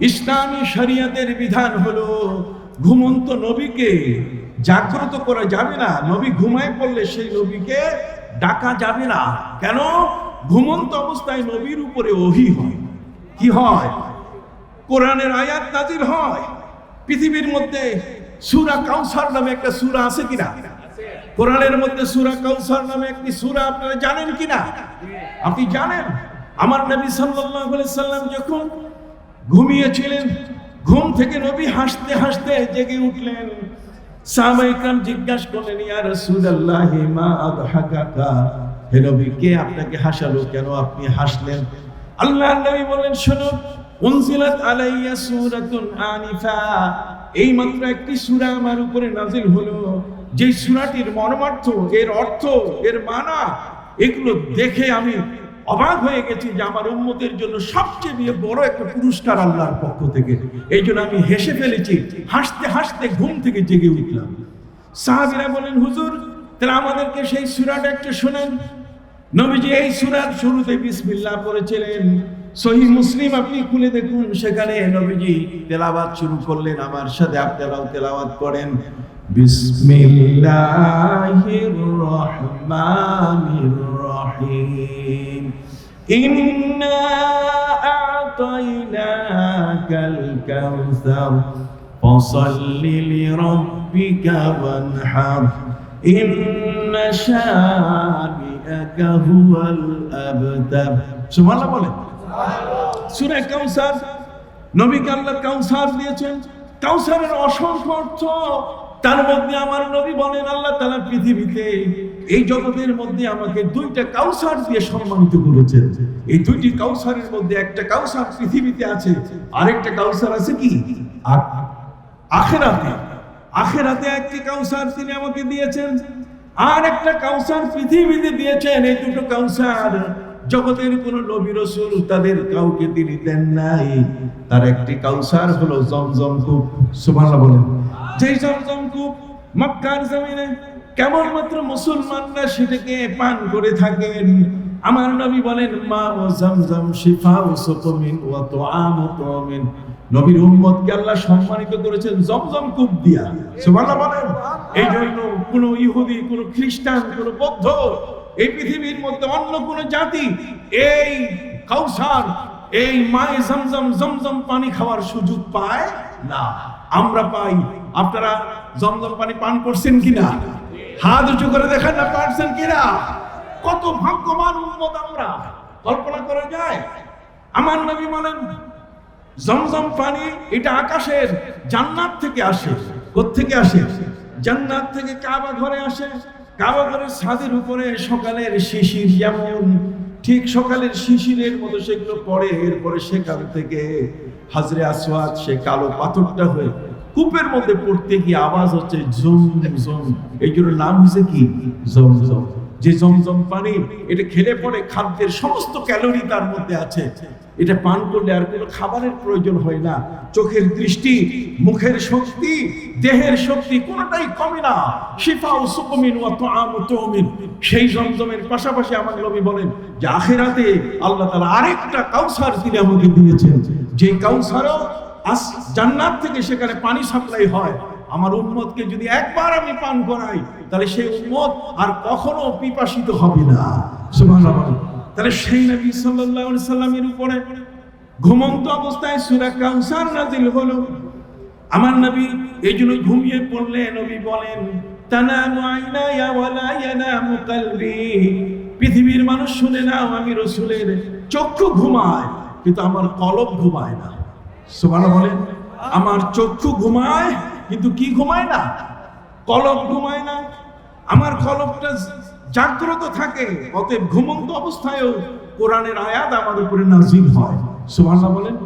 ইসলামী শরিয়তের বিধান হলো ঘুমন্ত নবীকে জাগ্রত করা যাবে না। নবী ঘুমায় পড়লে সেই নবীকে ডাকা যাবে না। কেন? ঘুমন্ত অবস্থায় নবীর উপরে ওহি হয়। কি হয়? কোরআনের আয়াত নাজির হয়। পৃথিবীর মধ্যে সূরা কাউসার নামে একটা সূরা আছে কিনা? কোরআনের মধ্যে সূরা কাউসার নামে একটি সূরা আপনারা জানেন কিনা? আপনি জানেন? আমার নবী সাল্লাম যখন ঘুমিয়েছিলেন। ঘুম থেকে নবী হাসতে হাসতে জেগে উঠলেন। সাহাবাইকাম জিজ্ঞাসা করলেন, ইয়া রাসূলুল্লাহ, মা আদহাকাকা? হে নবী, কে আপনাকে হাসালো? কেন আপনি হাসলেন? আল্লাহ নবী বলেন শুনুন উনজিলাত আলাইয়া সূরাতুন আনিফা। এই মাত্র একটি সূরা আমার উপরে নাজিল হলো। যে সূরাটির মর্মার্থ, এর অর্থ, এর মানা, এগুলো দেখে আমি অবাক হয়ে গেছি যে আমার উম্মতের জন্য সবচেয়ে দিয়ে বড় একটা পুরস্কার আল্লাহর পক্ষ থেকে। এই জন্য আমি হেসে ফেলেছি, হাসতে হাসতে ঘুম থেকে জেগে উঠলাম। সাহাবিরা বলেন, হুজুর, তাহলে আমাদেরকে সেই সূরাটা একটু শোনেন। নবীজি এই সূরার শুরুতে বিসমিল্লাহ পড়েছিলেন। সহি মুসলিম আপনি খুলে দেখুন, সেখানে নবীজি তেলাওয়াত শুরু করলেন, আমার সাথে আপনারাও তেলাওয়াত করেন। বিসমিল্লাহির রহমানির রহিম ইন্না আ'তাইনাকাল কাউসার فصل لربك وانحر إن شانئك هو الأبتر سبحان الله বলেন সূরা কাউসার নবীকে আল্লাহ কাউসার দিয়েছেন কাউসারের অসংখ্য অর্থ তার মধ্যে আমার নবী বলেন আল্লাহ তাআলা পৃথিবীতে এই জগতের মধ্যে আমাকে দুইটা কাউসার দিয়ে সম্মানিত করেছেন। এই দুইটি কাউসারের মধ্যে একটা কাউসার পৃথিবীতে আছে, আরেকটা কাউসার আছে কি? আখেরাতে। আখেরাতে একটি কাউসার তিনি আমাকে দিয়েছেন, আর একটা কাউসার পৃথিবীতে দিয়েছেন। এই দুটো কাউসার জগতের কোন নবী রসুল তাদের কাউকে তিনি দেন নাই। তার একটি কাউসার হলো জমজম কূপ। সুবহানাল্লাহ বলেন। যেই জমজম কূপ মক্কার জমিনে কেবলমাত্র মুসলমানরা সেটাকে পান করে থাকেন। আমার নবী বলেন, মা ও জমজম শিফা ও সুকমিন ও তোআম ও তুমিন। নবীর উম্মতকে আল্লাহ সম্মানিত করেছেন, জমজম কূপ দিয়া। সুবহানাল্লাহ বলেন। এই জন্য কোন ইহুদি, কোন খ্রিস্টান, কোন বৌদ্ধ এই পৃথিবীর মধ্যে অন্য কোন জাতি এই কাউসার, এই মায়ে জমজম জমজম পানি খাওয়ার সুযোগ পায় না। আমরা পাই। আপনারা জমজম পানি পান করছেন কিনা? হাত উঁচু করে দেখেন না পারছেন কিনা? কত ভাগ্যবান উম্মত আমরা। কল্পনা করা যায়, আমার নবী বলেন, জমজম পানি এটা আকাশের জান্নাত থেকে আসে। থেকে আসে? জান্নাত থেকে কাবা ঘরে আসে। কাবা ঘরের ছাদের উপরে সকালের শিশির যেমন, ঠিক সকালের শিশিরের মতো সেগুলো পড়ে, এরপরে সেখান থেকে হাজরে আসওয়াদ, সে কালো পাথরটা হয়ে কূপের মধ্যে পড়তে গিয়ে আওয়াজ হচ্ছে ঝুম ঝুম। এই জন্য নাম হয়েছে কি? জমজম যে জমজম পানি, এটা খেলে পরে খাদ্যের সমস্ত ক্যালোরি তার মধ্যে আছে। এটা পান করলে আর কোনো খাবারের প্রয়োজন হয় না। চোখের দৃষ্টি, মুখের শক্তি, দেহের শক্তি কোনোটাই কমে না। শিফা ও সুকমিন ও তুমিন। সেই জমজমের পাশাপাশি আমার নবী বলেন যে আখেরাতে আল্লাহ তাআলা আরেকটা কাউসার তিনি আমাকে দিয়েছেন। যে কাউসারও আস, জান্নাত থেকে সেখানে পানি সাপ্লাই হয়। আমার উম্মতকে যদি একবার আমি পান করাই, তাহলে সেই উম্মত আর কখনো পিপাসিত হবে না। তাহলে সেই নবী সাল্লাল্লাহু সাল্লামের উপরে ঘুমন্ত অবস্থায় সূরা কাউসার নাজিল হলো। আমার নবী এই জন্য ঘুমিয়ে পড়লে নবী বলেন, তানামু আইনায়া ওয়ালা ইয়ানামু কলবি। পৃথিবীর মানুষ শুনে নাও, আমি রসুলের চক্ষু ঘুমায়, কিন্তু আমার কলব ঘুমায় না। বলেন, আমার চক্ষু ঘুমায়, কিন্তু কি ঘুমায় না? কলম ঘুমায় না। আমার কলমটা জাগ্রত থাকে, অতএব ঘুমন্ত অবস্থায়ও কোরআনের আয়াত আমার উপরে নাজিল হয়। সুবহানাল্লাহ বলেন